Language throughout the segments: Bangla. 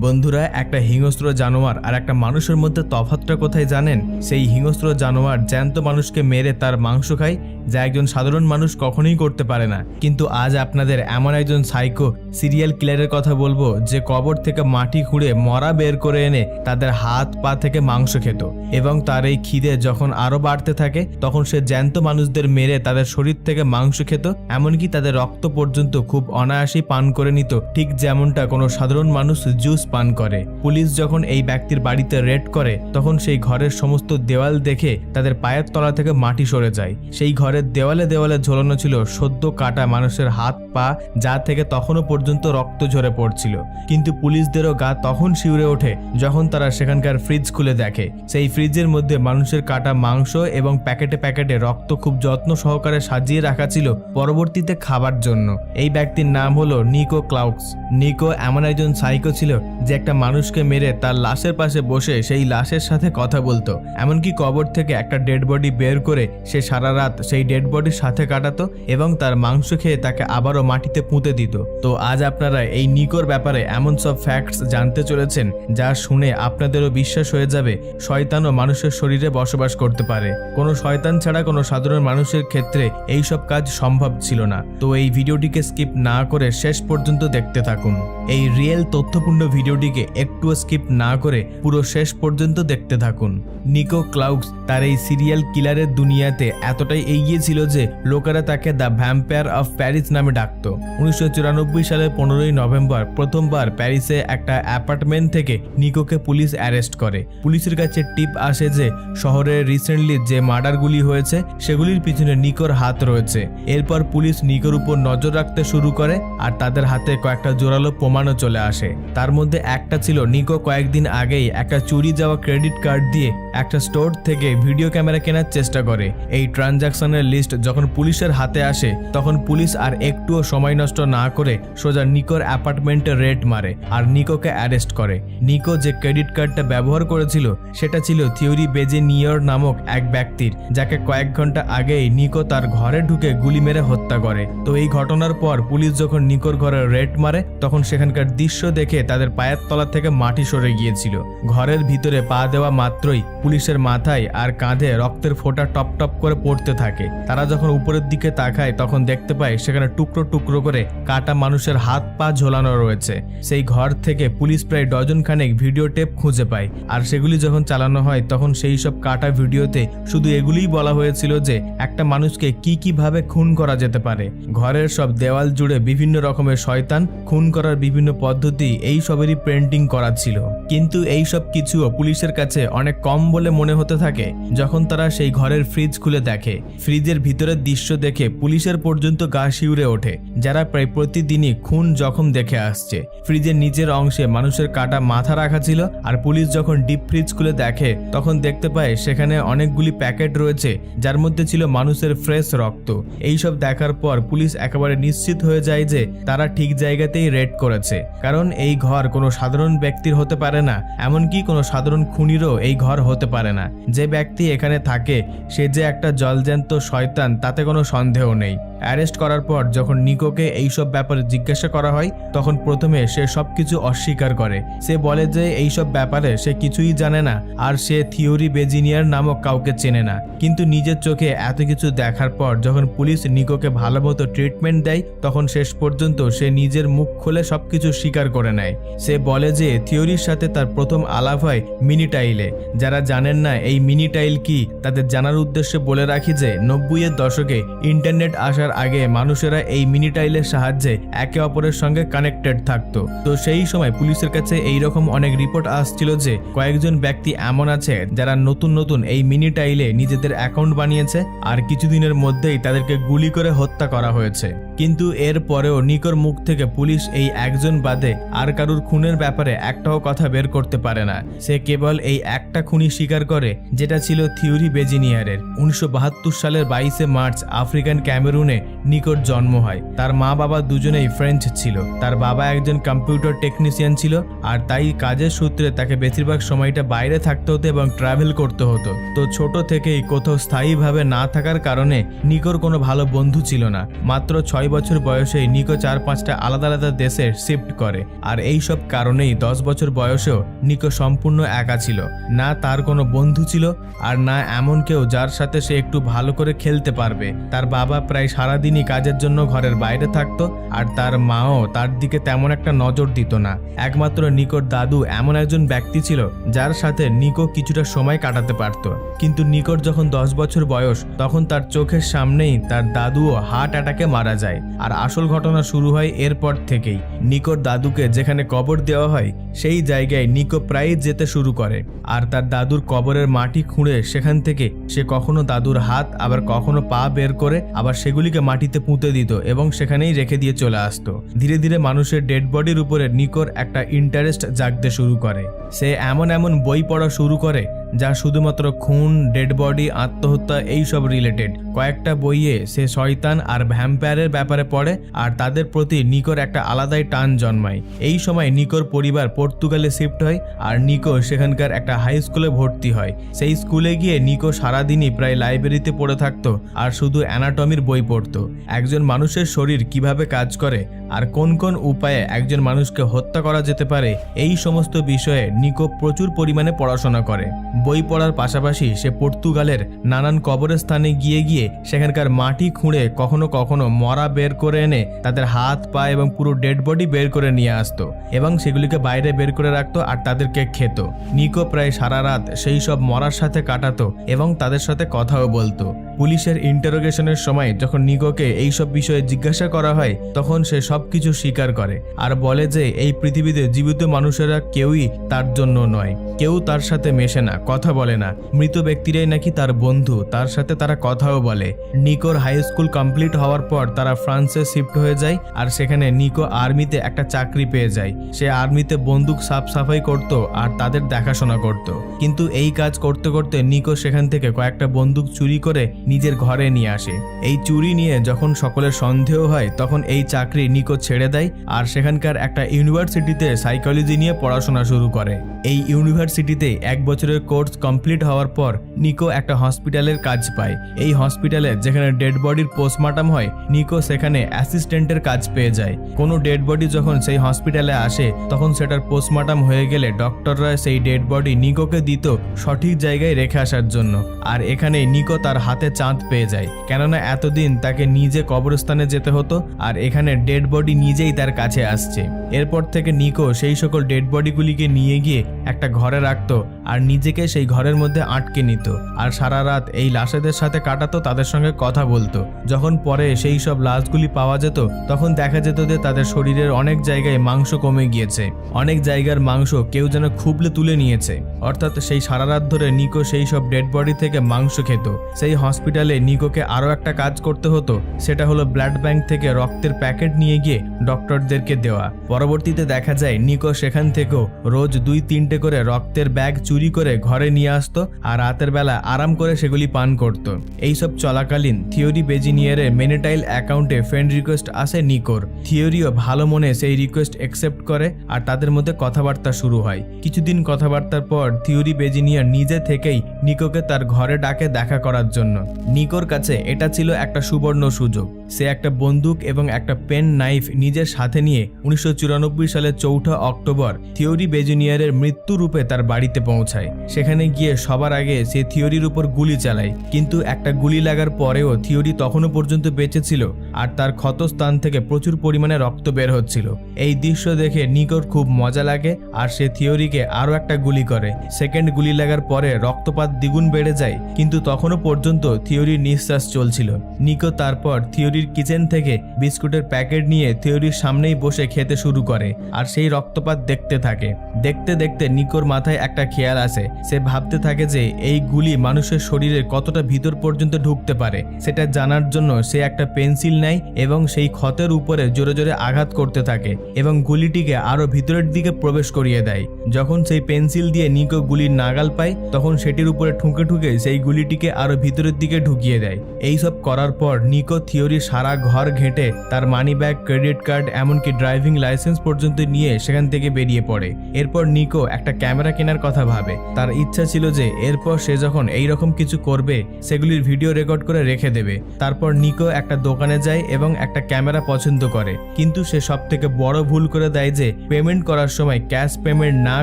বন্ধুরা, একটা হিংস্র জানোয়ার আর একটা মানুষের মধ্যে তফাৎটা কোথায় জানেন? সেই হিংস্র জানোয়ার জ্যান্ত মানুষকে মেরে তার মাংস খায়, যা একজন সাধারণ মানুষ কখনোই করতে পারে না। কিন্তু আজ আপনাদের এমন একজন সাইকো সিরিয়াল কিলারের কথা বলব, যে কবর থেকে মাটি খুঁড়ে মরা বের করে এনে তাদের হাত, পা থেকে মাংস খেত। এবং তার এই খিদে যখন আরও বাড়তে থাকে, তখন সে জ্যান্ত মানুষদের মেরে তাদের শরীর থেকে মাংস খেত, এমনকি তাদের রক্ত পর্যন্ত খুব অনায়াসেই পান করে নিত। ঠিক যেমনটা কোনো সাধারণ মানুষ জুস পান করে। পুলিশ যখন এই ব্যক্তির বাড়িতে রেড করে, তখন সেই ঘরের সমস্ত দেওয়াল দেখে তাদের পায়ের তলা থেকে মাটি সরে যায়। সেই ঘরের দেওয়ালে দেওয়ালে ঝোলানো ছিল সদ্য কাটা মানুষের হাত, পা, যা থেকে তখনও পর্যন্ত রক্ত ঝরে পড়ছিল। কিন্তু পুলিশদেরও গা তখন শিউরে ওঠে যখন তারা সেখানকার ফ্রিজ খুলে দেখে। সেই ফ্রিজের মধ্যে মানুষের কাটা মাংস এবং প্যাকেটে প্যাকেটে রক্ত খুব যত্ন সহকারে সাজিয়ে রাখা ছিল পরবর্তীতে খাবার জন্য। এই ব্যক্তির নাম হলো নিকো ক্লাউক্স। নিকো এমন একজন সাইকো ছিল যে একটা মানুষকে মেরে তার লাশের পাশে বসে সেই লাশের সাথে কথা বলতো। এমনকি কবর থেকে একটা ডেড বডি বের করে সে সারা রাত সেই ডেড বডির সাথে কাটাতো এবং তার মাংস খেয়ে তাকে আবারও মাটিতে পুঁতে দিত। তো আজ আপনারা এই নিকোর ব্যাপারে এমন সব ফ্যাক্টস জানতে চলেছেন যা শুনে আপনাদেরও বিশ্বাস হয়ে যাবে শয়তানও মানুষের শরীরে বসবাস করতে পারে। কোনো শয়তান ছাড়া কোনো সাধারণ মানুষের ক্ষেত্রে এই সব কাজ সম্ভব ছিল না। তো এই ভিডিওটিকে স্কিপ না করে শেষ পর্যন্ত দেখতে থাকুন। এই রিয়েল তথ্যপূর্ণ ভিডিওটিকে একটুও স্কিপ না করে পুরো শেষ পর্যন্ত দেখতে থাকুন। নিকো ক্লাউক্স তার এই সিরিয়াল কিলারের দুনিয়াতে এতটাই এগিয়ে ছিল যে লোকেরা তাকে দ্য ভ্যাম্পায়ার অফ প্যারিস নামে ডাকত। উনিশশো চুরানব্বই সালের পনেরোই নভেম্বর প্রথমবার প্যারিসে একটা অ্যাপার্টমেন্ট থেকে নিকোকে পুলিশ অ্যারেস্ট করে। পুলিশের কাছে টিপ আসে যে শহরে রিসেন্টলি যে মার্ডারগুলি হয়েছে, সেগুলির পিছনে নিকোর হাত রয়েছে। এরপর পুলিশ নিকোর উপর নজর রাখতে শুরু করে আর তাদের হাতে কয়েকটা জোরালো প্রমাণও চলে আসে। তার মধ্যে একটা ছিল নিকো কয়েকদিন আগেই একটা চুরি যাওয়া ক্রেডিট কার্ড দিয়ে একটা স্টোর থেকে ভিডিও ক্যামেরা কেনার চেষ্টা করে। এই ট্রানজাকশনের লিস্ট যখন পুলিশের হাতে আসে, তখন পুলিশ আর একটুও সময় নষ্ট না করে সোজা নিকোর অ্যাপার্টমেন্টে রেড মারে আর নিকোকে অ্যারেস্ট করে। নিকো যে ক্রেডিট কার্ডটা ব্যবহার করেছিল, সেটা ছিল থিওরি বেজে নিয়র নামক এক ব্যক্তির, যাকে কয়েক ঘণ্টা আগেই নিকো তার ঘরে ঢুকে গুলি মেরে হত্যা করে। তো এই ঘটনার পর পুলিশ যখন নিকোর ঘরে রেড মারে, তখন সেখানকার দৃশ্য দেখে তাদের পায়ের তলা থেকে মাটি সরে গিয়েছিল। ঘরের ভিতরে পা দেওয়া মাত্রই পুলিশের মাথায় আর কাঁধে রক্তের ফোঁটা টপ টপ করে পড়তে থাকে। তারা যখন উপরের দিকে তাকায়, তখন দেখতে পায় সেখানে টুকরো টুকরো করে কাটা মানুষের হাত পা ঝোলানো রয়েছে। সেই ঘর থেকে পুলিশ প্রায় ডজন খানেক ভিডিও টেপ খুঁজে পায়। আর সেগুলি যখন চালানো হয়, তখন সেই সব কাটা ভিডিওতে শুধু এগুলিই বলা হয়েছিল যে একটা মানুষকে কি কীভাবে খুন করা যেতে পারে। ঘরের সব দেওয়াল জুড়ে বিভিন্ন রকমের শয়তান খুন করার বিভিন্ন পদ্ধতি, এই সবেরই পেন্টিং করা ছিল। কিন্তু এই সব কিছুও পুলিশের কাছে অনেক কম বলে মনে হতে থাকে, যখন তারা সেই ঘরের ফ্রিজ খুলে দেখে। ফ্রিজের ভিতরের দৃশ্য দেখে পুলিশের পর্যন্ত গা শিউরে ওঠে, যারা প্রায় প্রতিদিনই খুন জখম দেখে আসছে। ফ্রিজের নিচের অংশে মানুষের কাটা মাথা রাখা ছিল, আর পুলিশ যখন ডিপ ফ্রিজ খুলে দেখে, তখন দেখতে পায় সেখানে অনেকগুলি প্যাকেট রয়েছে, যার মধ্যে ছিল মানুষের ফ্রেশ রক্ত। এইসব দেখার পর পুলিশ একেবারে নিশ্চিত হয়ে যায় যে তারা ঠিক জায়গাতেই রেড করেছে, কারণ এই ঘর কোনো সাধারণ ব্যক্তির হতে পারে না, এমনকি কোনো সাধারণ খুনিরও এই ঘর হতে পারে না। যে ব্যক্তি এখানে থাকে, সে যে একটা জলজ্যান্ত শয়তান, তাতে কোনো সন্দেহ নেই। অ্যারেস্ট করার পর যখন নিকোকে এইসব ব্যাপারে জিজ্ঞাসা করা হয়, তখন প্রথমে সে সব কিছু অস্বীকার করে। সে বলে যে এইসব ব্যাপারে সে কিছুই জানে না, আর সে থিওরি বেজিনিয়ার নামক কাউকে চেনে না। কিন্তু নিজের চোখে এত কিছু দেখার পর যখন পুলিশ নিকোকে ভালো মতো ট্রিটমেন্ট দেয়, তখন শেষ পর্যন্ত সে নিজের মুখ খুলে সব কিছু স্বীকার করে নেয়। সে বলে যে থিওরির সাথে তার প্রথম আলাপ হয় মিনিটাইলে। যারা জানেন না এই মিনিটাইল কি, তাদের জানার উদ্দেশ্যে বলে রাখি যে নব্বইয়ের দশকে ইন্টারনেট আসার আগে মানুষেরা এই মিনি টাইলের সাহায্যে একে অপরের সঙ্গে কানেক্টেড থাকতো। তো সেই সময় পুলিশের কাছে এই রকম অনেক রিপোর্ট আসছিল যে, কয়েকজন ব্যক্তি এমন আছে যারা নতুন নতুন এই মিনি টাইলে নিজেদের অ্যাকাউন্ট বানিয়েছে আর কিছুদিনের মধ্যেই তাদেরকে গুলি করে হত্যা করা হয়েছে। কিন্তু এর পরেও নিকোর মুখ থেকে পুলিশ এই একজন বাদে আর কারুর খুনের ব্যাপারে একটাও কথা বের করতে পারে না। সে কেবল এই একটা খুনি স্বীকার করে, যেটা ছিল থিওরি বেজিনিয়ারের। উনিশশো বাহাত্তর সালের বাইশে মার্চ আফ্রিকান ক্যামেরুনে গ্রামে নিকোর জন্ম হয়। তার মা বাবা দুজনেই ফ্রেঞ্চ ছিল। তার বাবা একজন কম্পিউটার টেকনিশিয়ান ছিল আর তাই কাজের সূত্রে তাকে বেশিরভাগ সময়টা বাইরে থাকতে হতো এবং ট্রাভেল করতে হতো। তো ছোট থেকেই কোথাও স্থায়ীভাবে না থাকার কারণে নিকোর কোনো ভালো বন্ধু ছিল না। মাত্র ছয় বছর বয়সেই নিকো চার পাঁচটা আলাদা আলাদা দেশে শিফট করে আর এই সব কারণেই দশ বছর বয়সেও নিকো সম্পূর্ণ একা ছিল। না তার কোনো বন্ধু ছিল আর না এমন কেউ যার সাথে সে একটু ভালো করে খেলতে পারবে। তার বাবা প্রায় সারাদিনই কাজের জন্য ঘরের বাইরে থাকতো, আর তার মাও তার দিকে তেমন একটা নজর দিত না। একমাত্র নিকোর দাদু এমন একজন ব্যক্তি ছিল, যার সাথে নিকো কিছুটা সময় কাটাতে পারত। কিন্তু নিকোর যখন দশ বছর বয়স, তখন তার চোখের সামনেই তার দাদুও হার্ট অ্যাটাকে মারা যায়। আর আসল ঘটনা শুরু হয় এরপর থেকেই। নিকোর দাদুকে যেখানে কবর দেওয়া হয়, সেই জায়গায় নিকো প্রায়ই যেতে শুরু করে। আর তার দাদুর কবরের মাটি খুঁড়ে সেখান থেকে সে কখনো দাদুর হাত, আবার কখনো পা বের করে, আবার সেগুলিকে মাটিতে পুঁতে দিত এবং সেখানেই রেখে দিয়ে চলে আসতো। ধীরে ধীরে মানুষের ডেড বডির উপরে নিকোর একটা ইন্টারেস্ট জাগতে শুরু করে। সে এমন এমন বই পড়া শুরু করে যা শুধুমাত্র খুন, ডেড বডি, আত্মহত্যা এইসব রিলেটেড কয়েকটা বইয়ে সে শয়তান আর ভ্যাম্পায়ারের ব্যাপারে পড়ে আর তাদের প্রতি নিকোর একটা আলাদাই টান জন্মায়। এই সময় নিকোর পরিবার পর্তুগালে শিফট হয় আর নিকো সেখানকার একটা হাই স্কুলে ভর্তি হয়। সেই স্কুলে গিয়ে নিকো সারাদিনই প্রায় লাইব্রেরিতে পড়ে থাকতো আর শুধু অ্যানাটমির বই পড়তো। একজন মানুষের শরীর কীভাবে কাজ করে আর কোন কোন উপায়ে একজন মানুষকে হত্যা করা যেতে পারে, এই সমস্ত বিষয়ে নিকো প্রচুর পরিমাণে পড়াশোনা করে। বই পড়ার পাশাপাশি সে পর্তুগালের নানান কবরস্থানে গিয়ে গিয়ে সেখানকার মাটি খুঁড়ে কখনো কখনো মরা বের করে এনে তাদের হাত, পা এবং পুরো ডেড বডি বের করে নিয়ে আসতো এবং সেগুলিকে বাইরে বের করে রাখতো আর তাদেরকে খেত। নিকো প্রায় সারা রাত সেই সব মরার সাথে কাটাতো এবং তাদের সাথে কথাও বলতো। পুলিশের ইন্টারোগেশনের সময় যখন নিকোকে এইসব বিষয়ে জিজ্ঞাসা করা হয়, তখন সে সব কিছু স্বীকার করে আর বলে যে, এই পৃথিবীতে জীবিত মানুষেরা কেউই তার জন্য নয়। কেউ তার সাথে মেশে না। কথা বলে না। মৃত ব্যক্তিরাই নাকি তার বন্ধু, তার সাথে তারা কথাও বলে। নিকোর হাই স্কুল কমপ্লিট হওয়ার পর তারা ফ্রান্সে শিফট হয়ে যায় আর সেখানে নিকো আর্মিতে একটা চাকরি পেয়ে যায়। সে আর্মিতে বন্দুক সাফ সাফাই করত আর তাদের দেখাশোনা করত। কিন্তু এই কাজ করতে করতে নিকো সেখান থেকে কয়েকটা বন্দুক চুরি করে নিজের ঘরে নিয়ে আসে। এই চুরি নিয়ে যখন সকলের সন্দেহ হয়, তখন এই চাকরি নিকো ছেড়ে দেয় আর সেখানকার একটা ইউনিভার্সিটিতে সাইকোলজি নিয়ে পড়াশোনা শুরু করে। এই ইউনিভার্সিটিতে এক বছরের কোর্স কমপ্লিট হওয়ার পর নিকো একটা হসপিটালের কাজ পায়। এই হসপিটালে যেখানে ডেড বডির পোস্টমর্টম হয়, নিকো সেখানে অ্যাসিস্ট্যান্টের কাজ পেয়ে যায়। কোনো ডেড বডি যখন সেই হসপিটালে আসে, তখন সেটার পোস্টমর্টম হয়ে গেলে ডক্টররা সেই ডেড বডি নিকোকে দিত সঠিক জায়গায় রেখে আসার জন্য। আর এখানে নিকো তার হাতে চাঁদ পেয়ে যায়। কেননা এতদিন তাকে নিজে কবরস্থানে যেতে হতো, আর এখানে ডেড বডি নিজেই তার কাছে আসছে। এরপর থেকে নিকো সেই সকল ডেড বডিগুলিকে নিয়ে গিয়ে একটা ঘরে রাখত, আর নিজেকে সেই ঘরের মধ্যে আটকে নিত। আর সারা রাত এই লাশেদের সাথে কাটাতো, তাদের সঙ্গে কথা বলতো। যখন পরে সেই সব লাশগুলি পাওয়া যেত, তখন দেখা যেত যে তাদের শরীরের অনেক জায়গায় মাংস কমে গিয়েছে। অনেক জায়গার মাংস কেউ যেন খুবলে তুলে নিয়েছে। অর্থাৎ সেই সারা রাত ধরে নিকো সেই সব ডেড বডি থেকে মাংস খেত। সেই হসপিটালে নিকোকে আরও একটা কাজ করতে হতো, সেটা হলো ব্লাড ব্যাংক থেকে রক্তের প্যাকেট নিয়ে গিয়ে ডক্টরদেরকে দেওয়া। পরবর্তীতে দেখা যায়, নিকো সেখান থেকেও রোজ দুই তিনটে করে রক্তের ব্যাগ চুরি করে ঘরে নিয়ে আসতো আর রাতের বেলা আরাম করে সেগুলি পান করত। এইসব চলাকালীন থিওরি বেজিনিয়ারের মেনেটাইল অ্যাকাউন্টে ফ্রেন্ড রিকোয়েস্ট আসে নিকোর। থিওরিও ভালো মনে সেই রিকোয়েস্ট অ্যাকসেপ্ট করে আর তাদের মধ্যে কথাবার্তা শুরু হয়। কিছুদিন কথাবার্তার পর থিওরি বেজিনিয়ার নিজে থেকেই নিকোকে তার ঘরে ডাকে দেখা করার জন্য। নিকোর কাছে এটা ছিল একটা সুবর্ণ সুযোগ। সে একটা বন্দুক এবং একটা পেন নাইফ নিজের সাথে নিয়ে উনিশশো চুরানব্বই সালের চৌঠা অক্টোবর থিওরি বেজুনিয়ারের মৃত্যু রূপে তার বাড়িতে পৌঁছায়। সেখানে গিয়ে সবার আগে সে থিওরির উপর গুলি চালায়, কিন্তু একটা গুলি লাগার পরেও থিওরি তখনও পর্যন্ত বেঁচে ছিল আর তার ক্ষতস্থান থেকে প্রচুর পরিমাণে রক্ত বের হচ্ছিল। এই দৃশ্য দেখে নিকোর খুব মজা লাগে আর সে থিওরিকে আরও একটা গুলি করে। সেকেন্ড গুলি লাগার পরে রক্তপাত দ্বিগুণ বেড়ে যায়, কিন্তু তখনও পর্যন্ত থিওরির নিঃশ্বাস চলছিল। নিকো তারপর থিওরির কিচেন থেকে বিস্কুটের প্যাকেট নিয়ে থিওরির সামনেই বসে খেতে শুরু করে, আর সেই রক্তপাত দেখতে থাকে। দেখতে দেখতে নিকোর মাথায় একটা খেয়াল আসে। সে ভাবতে থাকে যে এই গুলি মানুষের শরীরে কতটা ভিতর পর্যন্ত ঢুকতে পারে। সেটা জানার জন্য সে একটা পেন্সিল নেয় এবং সেই ক্ষতের উপরে জোরে জোরে আঘাত করতে থাকে এবং গুলিটিকে আরও ভিতরের দিকে প্রবেশ করিয়ে দেয়। যখন সেই পেন্সিল দিয়ে নিকো গুলির নাগাল পায়, তখন সেটির উপরে ঠুকে ঠুকে সেই গুলিটিকে আরও ভিতরের দিকে ঢুকিয়ে দেয়। এই সব করার পর নিকো থিওরি সারা ঘর ঘেঁটে তার মানি ব্যাগ ক্রেডিট কার্ড এমনকি ড্রাইভিং লাইসেন্স পর্যন্ত নিয়ে সেখান থেকে বেরিয়ে পড়ে। এরপর নিকো একটা ক্যামেরা কেনার কথা ভাবে। তার ইচ্ছা ছিল যে এরপর সে যখন এই রকম কিছু করবে, সেগুলির ভিডিও রেকর্ড করে রেখে দেবে। তারপর নিকো একটা দোকানে যায় এবং একটা ক্যামেরা পছন্দ করে। কিন্তু সে সব থেকে বড় ভুল করে দেয় যে পেমেন্ট করার সময় ক্যাশ পেমেন্ট না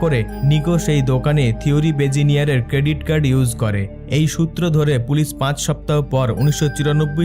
করে নিকো সেই দোকানে থিওরি বেজিনিয়ারের ক্রেডিট কার্ড ইউজ করে। এই সূত্র ধরে পুলিশ পাঁচ সপ্তাহ পর উনিশশো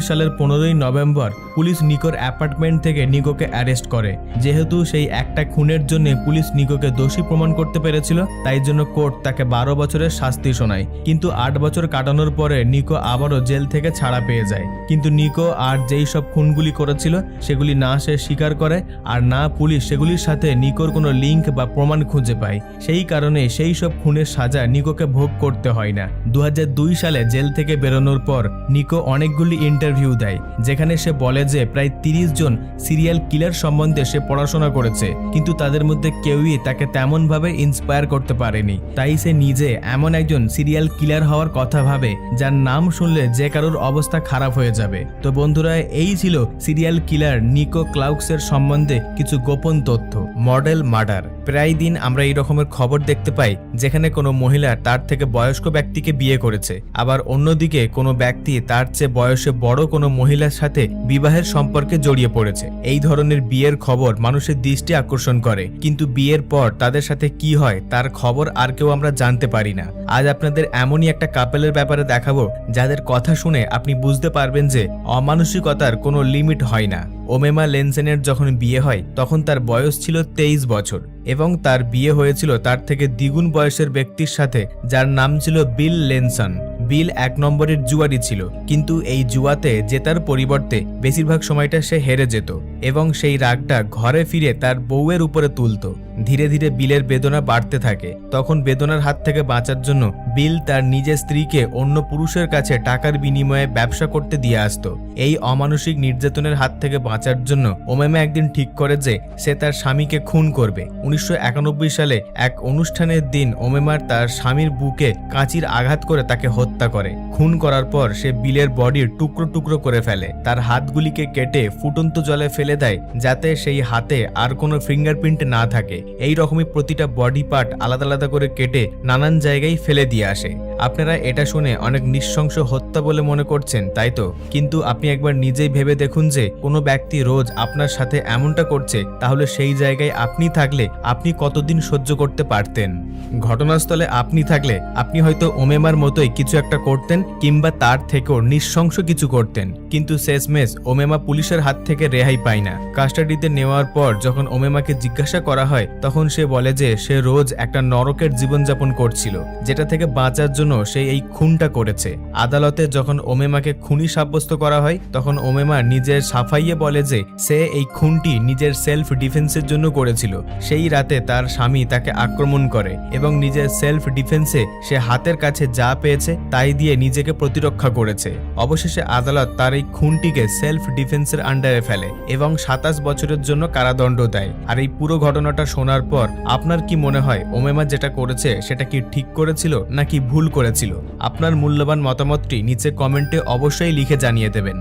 সালের পনেরোই নভেম্বর পুলিশ নিকোর অ্যাপার্টমেন্ট থেকে নিকোকে অ্যারেস্ট করে। যেহেতু সেই একটা খুনের জন্য পুলিশ নিকোকে দোষী প্রমাণ করতে পেরেছিল, তাই জন্য কোর্ট তাকে বারো বছরের শাস্তি শোনায়। কিন্তু আট বছর কাটানোর পরে নিকো আবারও জেল থেকে ছাড়া পেয়ে যায়। কিন্তু নিকো আর যেই সব খুনগুলি করেছিল, সেগুলি না সে স্বীকার করে আর না পুলিশ সেগুলির সাথে নিকোর কোনো লিঙ্ক বা প্রমাণ খুঁজে পায়। সেই কারণে সেই সব খুনের সাজা নিকোকে ভোগ করতে হয় না। দু হাজার সালে জেল থেকে বেরোনোর পর নিকো অনেকগুলি ইন্টারভিউ দেয়, যেখানে সে বলে যে প্রায় তিরিশ জন সিরিয়াল কিলার সম্বন্ধে সে পড়াশোনা করেছে, কিন্তু তাদের মধ্যে কেউই তাকে তেমনভাবে ইন্সপায়ার করতে পারেনি। তাই সে নিজে এমন একজন সিরিয়াল কিলার হওয়ার কথা ভাবে, যার নাম শুনলে যে কারোর অবস্থা খারাপ হয়ে যাবে। তো বন্ধুরা, এই ছিল সিরিয়াল কিলার নিকো ক্লাউক্সের সম্বন্ধে কিছু গোপন তথ্য। Model murder. প্রায় দিন আমরা এই রকমের খবর দেখতে পাই, যেখানে কোনো মহিলা তার থেকে বয়স্ক ব্যক্তিকে বিয়ে করেছে। আবার অন্যদিকে কোনো ব্যক্তি তার চেয়ে বয়সে বড় কোনো মহিলার সাথে বিবাহের সম্পর্কে জড়িয়ে পড়েছে। এই ধরনের বিয়ের খবর মানুষের দৃষ্টি আকর্ষণ করে। কিন্তু বিয়ের পর তাদের সাথে কি হয়, তার খবর আর কেউ আমরা জানতে পারি না। আজ আপনাদের এমনই একটা কাপেলের ব্যাপারে দেখাবো, যাদের কথা শুনে আপনি বুঝতে পারবেন যে অমানসিকতার কোনো লিমিট হয় না। ওমেমা লেনসেনের যখন বিয়ে হয়, তখন তার বয়স ছিল তেইশ বছর এবং তার বিয়ে হয়েছিল তার থেকে দ্বিগুণ বয়সের ব্যক্তির সাথে, যার নাম ছিল বিল লেনসন। বিল এক নম্বরের জুয়ারি ছিল, কিন্তু এই জুয়াতে জেতার পরিবর্তে বেশিরভাগ সময়টা সে হেরে যেত এবং সেই রাগটা ঘরে ফিরে তার বউয়ের উপরে তুলত। ধীরে ধীরে বিলের বেদনা বাড়তে থাকে। তখন বেদনার হাত থেকে বাঁচার জন্য বিল তার নিজের স্ত্রীকে অন্য পুরুষের কাছে টাকার বিনিময়ে ব্যবসা করতে দিয়ে আসত। এই অমানসিক নির্যাতনের হাত থেকে বাঁচার জন্য ওমেমা একদিন ঠিক করে যে সে তার স্বামীকে খুন করবে। উনিশশো একানব্বই সালে এক অনুষ্ঠানের দিন ওমেমার তার স্বামীর বুকে কাঁচির আঘাত করে তাকে হত্যা করে। খুন করার পর সে বিলের বডির টুকরো টুকরো করে ফেলে। তার হাতগুলিকে কেটে ফুটন্ত জলে ফেলে দেয় যাতে সেই হাতে আর কোনো ফিঙ্গারপ্রিন্ট না থাকে। এই রকমই প্রতিটা বডি পার্ট আলাদা আলাদা করে কেটে নানান জায়গায় ফেলে দিয়ে আসে। আপনারা এটা শুনে অনেক নিঃশংস হত্যা বলে মনে করছেন, তাই তো? কিন্তু আপনি একবার নিজেই ভেবে দেখুন যে, কোনো ব্যক্তি রোজ আপনার সাথে এমনটা করছে, তাহলে সেই জায়গায় আপনি থাকলে আপনি কতদিন সহ্য করতে পারতেন? ঘটনাস্থলে আপনি থাকলে আপনি হয়তো ওমেমার মতোই কিছু একটা করতেন কিংবা তার থেকেও নিঃশংস কিছু করতেন। কিন্তু শেষমেশ ওমেমা পুলিশের হাত থেকে রেহাই পায় না। কাস্টাডিতে নেওয়ার পর যখন ওমেমাকে জিজ্ঞাসা করা হয় তখন সে বলে যে সে রোজ একটা নরকের জীবনযাপন করছিল, যেটা থেকে বাঁচার জন্য সে এই খুনটা করেছে। আদালতে যখন ওমেমাকে খুনি সাব্যস্ত করা হয়, তখন ওমেমা নিজের সাফাইয়ে বলে যে সে এই খুনটি নিজের সেলফ ডিফেন্সের জন্য করেছিল। সেই রাতে তার স্বামী তাকে আক্রমণ করে এবং নিজের সেলফ ডিফেন্সে সে হাতের কাছে যা পেয়েছে তাই দিয়ে নিজেকে প্রতিরক্ষা করেছে। অবশেষে আদালত তার এই খুনটিকে সেলফ ডিফেন্সের আন্ডারে ফেলে এবং সাতাশ বছরের জন্য কারাদণ্ড দেয়। আর এই পুরো ঘটনাটা শোনার পর আপনার কি মনে হয় ওমেমা যেটা করেছে সেটা কি ঠিক করেছিল নাকি ভুল করেছিল? আপনার মূল্যবান মতামতটি নিচে কমেন্টে অবশ্যই লিখে জানিয়ে দেবেন।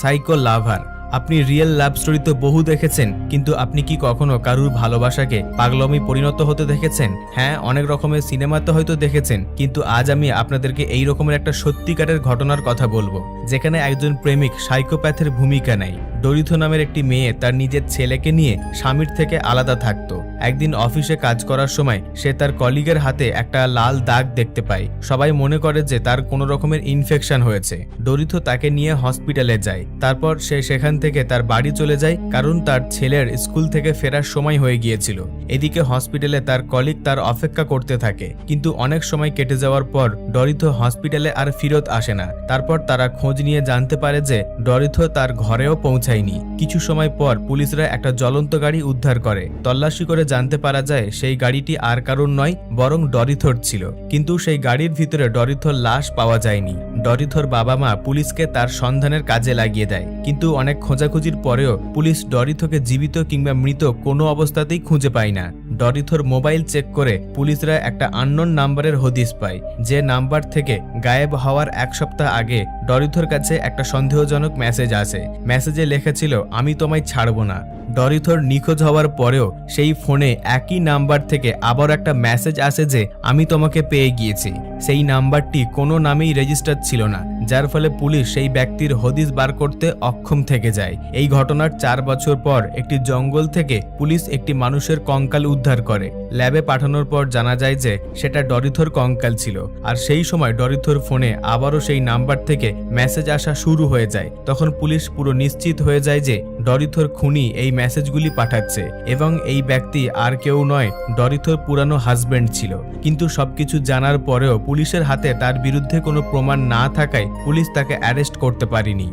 সাইকো লাভার, আপনি রিয়েল লাভ স্টোরি তো বহু দেখেছেন, কিন্তু আপনি কি কখনো কারুর ভালোবাসাকে পাগলমি পরিণত হতে দেখেছেন? হ্যাঁ অনেক রকমের সিনেমাতে হয়তো দেখেছেন, কিন্তু আজ আমি আপনাদেরকে এই রকমের একটা সত্যিকারের ঘটনার কথা বলব, যেখানে একজন প্রেমিক সাইকোপ্যাথের ভূমিকা নেয়। দরিদ্র নামের একটি মেয়ে তার নিজের ছেলেকে নিয়ে স্বামীর থেকে আলাদা থাকতো। একদিন অফিসে কাজ করার সময় সে তার কলিগের হাতে একটা লাল দাগ দেখতে পায়। সবাই মনে করে যে তার কোনো রকমের ইনফেকশন হয়েছে। দরিদ্র তাকে নিয়ে হসপিটালে যায়। তারপর সে সেখান থেকে তার বাড়ি চলে যায়, কারণ তার ছেলের স্কুল থেকে ফেরার সময় হয়ে গিয়েছিল। এদিকে হসপিটালে তার কলিগ তার অপেক্ষা করতে থাকে। কিন্তু অনেক সময় কেটে যাওয়ার পর ডরিথ হসপিটালে আর ফিরত আসে না। তারপর তারা খোঁজ নিয়ে জানতে পারে যে ডরিথ তার ঘরেও পৌঁছায়নি। কিছু সময় পর পুলিশরা একটা জ্বলন্ত গাড়ি উদ্ধার করে। তল্লাশি করে জানতে পারা যায়, সেই গাড়িটি আর কারণ নয়, বরং ডরিথর ছিল। কিন্তু সেই গাড়ির ভিতরে ডরিথর লাশ পাওয়া যায়নি। ডরিথর বাবা মা পুলিশকে তার সন্ধানের কাজে লাগিয়ে দেয়। কিন্তু অনেক খোঁজাখুঁজির পরেও পুলিশ ডরিথকে জীবিত কিংবা মৃত কোনো অবস্থাতেই খুঁজে পায় না। ডরিথর মোবাইল চেক করে পুলিশরা একটা আননোন নাম্বারের হদিস পায়। যে নাম্বার থেকে গায়েব হওয়ার এক সপ্তাহ আগে ডরিথোর কাছে একটা সন্দেহজনক মেসেজ আসে। মেসেজে লেখা ছিল আমি তোমায় ছাড়বো না। ডরিথোর নিখোঁজ হওয়ার পরেও সেই ফোনে একই নাম্বার থেকে আবার একটা মেসেজ আসে যে, আমি তোমাকে পেয়ে গিয়েছি। সেই নাম্বারটি কোনো নামেই রেজিস্টার ছিল না। যার ফলে পুলিশ সেই ব্যক্তির হদিস বার করতে অক্ষম থেকে যায়। এই ঘটনার চার বছর পর একটি জঙ্গল থেকে পুলিশ একটি মানুষের কঙ্কাল উদ্ধার করে। ল্যাবে পাঠানোর পর জানা যায় যে সেটা ডরিথর কঙ্কাল ছিল। আর সেই সময় ডরিথর ফোনে আবারও সেই নাম্বার থেকে মেসেজ আসা শুরু হয়ে যায়। তখন পুলিশ পুরো নিশ্চিত হয়ে যায় যে ডরিথর খুনি এই মেসেজগুলি পাঠাচ্ছে এবং এই ব্যক্তি আর কেউ নয়, ডরিথর পুরানো হাজব্যান্ড ছিল। কিন্তু সবকিছু জানার পরেও পুলিশের হাতে তার বিরুদ্ধে কোনো প্রমাণ না থাকায় পুলিশ তাকে অ্যারেস্ট করতে পারেনি।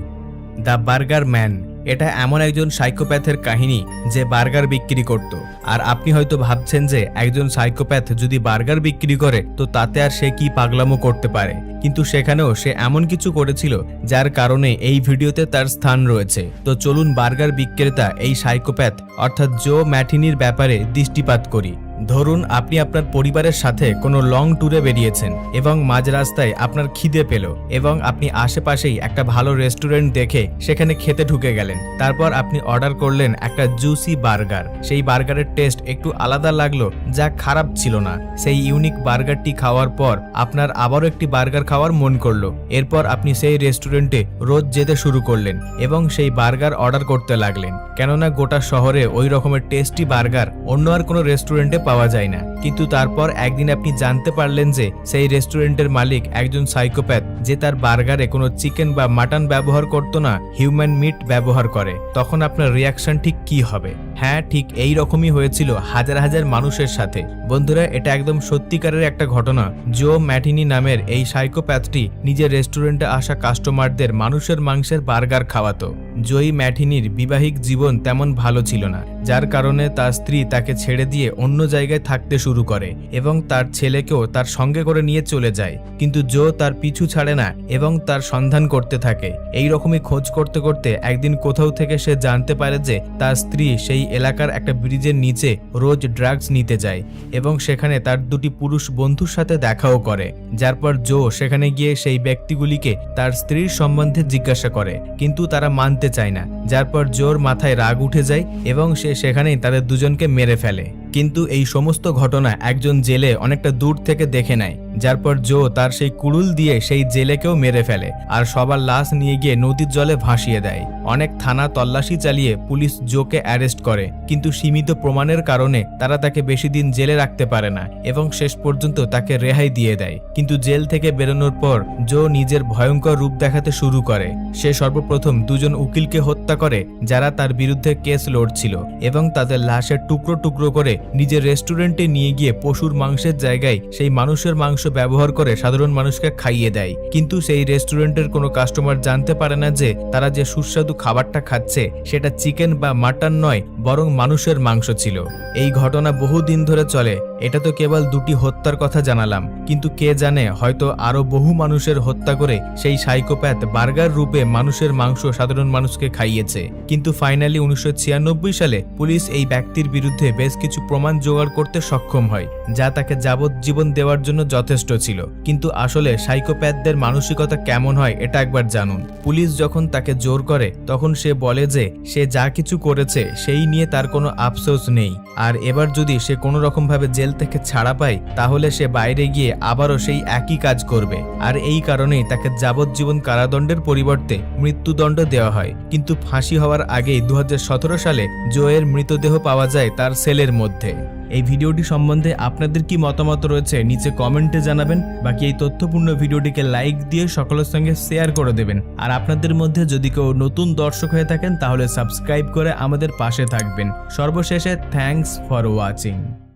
দ্য বার্গার ম্যান, এটা এমন একজন সাইকোপ্যাথের কাহিনী যে বার্গার বিক্রি করত। আর আপনি হয়তো ভাবছেন যে একজন সাইকোপ্যাথ যদি বার্গার বিক্রি করে, তো তাতে আর সে কি পাগলামো করতে পারে? কিন্তু সেখানেও সে এমন কিছু করেছিল যার কারণে এই ভিডিওতে তার স্থান রয়েছে। তো চলুন বার্গার বিক্রেতা এই সাইকোপ্যাথ, অর্থাৎ জো ম্যাটিনির ব্যাপারে দৃষ্টিপাত করি। ধরুন আপনি আপনার পরিবারের সাথে কোনো লং ট্যুরে বেরিয়েছেন এবং মাঝ রাস্তায় আপনার খিদে পেল এবং আপনি আশেপাশেই একটা ভালো রেস্টুরেন্ট দেখে সেখানে খেতে ঢুকে গেলেন। তারপর আপনি অর্ডার করলেন একটা জুসি বার্গার সেই বার্গারের টেস্ট একটু আলাদা লাগল যা খারাপ ছিল না। সেই ইউনিক বার্গারটি খাওয়ার পর আপনার আবারও একটি বার্গার খাওয়ার মন করল। এরপর আপনি সেই রেস্টুরেন্টে রোজ যেতে শুরু করলেন এবং সেই বার্গার অর্ডার করতে লাগলেন। কেননা গোটা শহরে ওই রকমের টেস্টি বার্গার অন্য আর কোনো রেস্টুরেন্টে পাওয়া যায় না। কিন্তু তারপর একদিন আপনি জানতে পারলেন যে সেই রেস্টুরেন্টের মালিক একজন সাইকোপ্যাথ যে তার বার্গারে কোনো চিকেন বা মাটন ব্যবহার করতো না, হিউম্যান মিট ব্যবহার করে। তখন আপনার রিয়াকশন ঠিক কি হবে? হ্যাঁ ঠিক এই রকমই হয়েছিল হাজার হাজার মানুষের সাথে। বন্ধুরা, এটা একদম সত্যিকারের একটা ঘটনা। জো ম্যাটিনি নামের এই সাইকোপ্যাথটি নিজের রেস্টুরেন্টে আসা কাস্টমারদের মানুষের মাংসের বার্গার খাওয়াতো। জয়ী ম্যাটিনির বিবাহিক জীবন তেমন ভালো ছিল না, যার কারণে তার স্ত্রী তাকে ছেড়ে দিয়ে অন্য জায়গায় থাকতে শুরু করে এবং তার ছেলেকেও তার সঙ্গে করে নিয়ে চলে যায়। কিন্তু জো তার পিছু ছাড়ে না এবং তার সন্ধান করতে থাকে। এই রকমই খোঁজ করতে করতে একদিন কোথাও থেকে সে জানতে পারে যে তার স্ত্রী সেই এলাকার একটা ব্রিজের নিচে রোজ ড্রাগস নিতে যায় এবং সেখানে তার দুটি পুরুষ বন্ধুর সাথে দেখাও করে, যার পর জো সেখানে গিয়ে সেই ব্যক্তিগুলিকে তার স্ত্রীর সম্বন্ধে জিজ্ঞাসা করে, কিন্তু তারা মানতে চায় না। যার পর জোর মাথায় রাগ উঠে যায় এবং সে সেখানেই তাদের দুজনকে মেরে ফেলে। কিন্তু এই সমস্ত ঘটনা একজন জেলে অনেকটা দূর থেকে দেখে নেয়। যার পর জো তার সেই কুড়ুল দিয়ে সেই জেলেকেও মেরে ফেলে আর সবার লাশ নিয়ে গিয়ে নদীর জলে ভাসিয়ে দেয়। অনেক থানা তল্লাশি চালিয়ে পুলিশ জোকে অ্যারেস্ট করে, কিন্তু সীমিত প্রমাণের কারণে তারা তাকে বেশি দিন জেলে রাখতে পারে না এবং শেষ পর্যন্ত তাকে রেহাই দিয়ে দেয়। কিন্তু জেল থেকে বেরোনোর পর জো নিজের ভয়ঙ্কর রূপ দেখাতে শুরু করে। সে সর্বপ্রথম দুজন উকিলকে হত্যা করে, যারা তার বিরুদ্ধে কেস লড়ছিল এবং তাদের লাশের টুকরো টুকরো করে নিজের রেস্টুরেন্টে নিয়ে গিয়ে পশুর মাংসের জায়গায় সেই মানুষের মাংস ব্যবহার করে সাধারণ মানুষকে খাইয়ে দেয়। কিন্তু সেই রেস্টুরেন্টের কোনো কাস্টমার জানতে পারে না যে তারা যে সুস্বাদু খাবারটা খাচ্ছে, সেটা চিকেন বা মাটন নয়, বরং মানুষের মাংস ছিল। এই ঘটনা বহু দিন ধরে চলে। এটা তো কেবল দুটি হত্যার কথা জানালাম। কিন্তু কে জানে, হয়তো আরও বহু মানুষের হত্যা করে সেই সাইকোপ্যাথ বার্গার রূপে মানুষের মাংস সাধারণ মানুষকে খাইয়েছে। কিন্তু ফাইনালি উনিশশো ছিয়ানব্বই সালে পুলিশ এই ব্যক্তির বিরুদ্ধে বেশ কিছু প্রমাণ জোগাড় করতে সক্ষম হয়, যা তাকে যাবজ্জীবন দেওয়ার জন্য যথেষ্ট ছিল। কিন্তু আসলে সাইকোপ্যাথদের মানসিকতা কেমন হয় এটা একবার জানুন। পুলিশ যখন তাকে জোর করে, তখন সে বলে যে, সে যা কিছু করেছে, সেই নিয়ে তার কোনো আফসোস নেই। আর এবার যদি সে কোনো রকম ভাবে জেল থেকে ছাড়া পায়, তাহলে সে বাইরে গিয়ে আবারও সেই একই কাজ করবে। আর এই কারণেই তাকে যাবজ্জীবন কারাদণ্ডের পরিবর্তে মৃত্যুদণ্ড দেওয়া হয়। কিন্তু ফাঁসি হওয়ার আগেই দু হাজার সতেরো সালে জোয়ের মৃতদেহ পাওয়া যায় তার সেলের মধ্যে। এই ভিডিওটি সম্বন্ধে আপনাদের কি মতামত রয়েছে নিচে কমেন্টে জানাবেন। বাকি এই তথ্যপূর্ণ ভিডিওটিকে লাইক দিয়ে সকলের সঙ্গে শেয়ার করে দেবেন। আর আপনাদের মধ্যে যদি কেউ নতুন দর্শক হয়ে থাকেন, তাহলে সাবস্ক্রাইব করে আমাদের পাশে থাকবেন। সর্বশেষে থ্যাংকস ফর ওয়াচিং।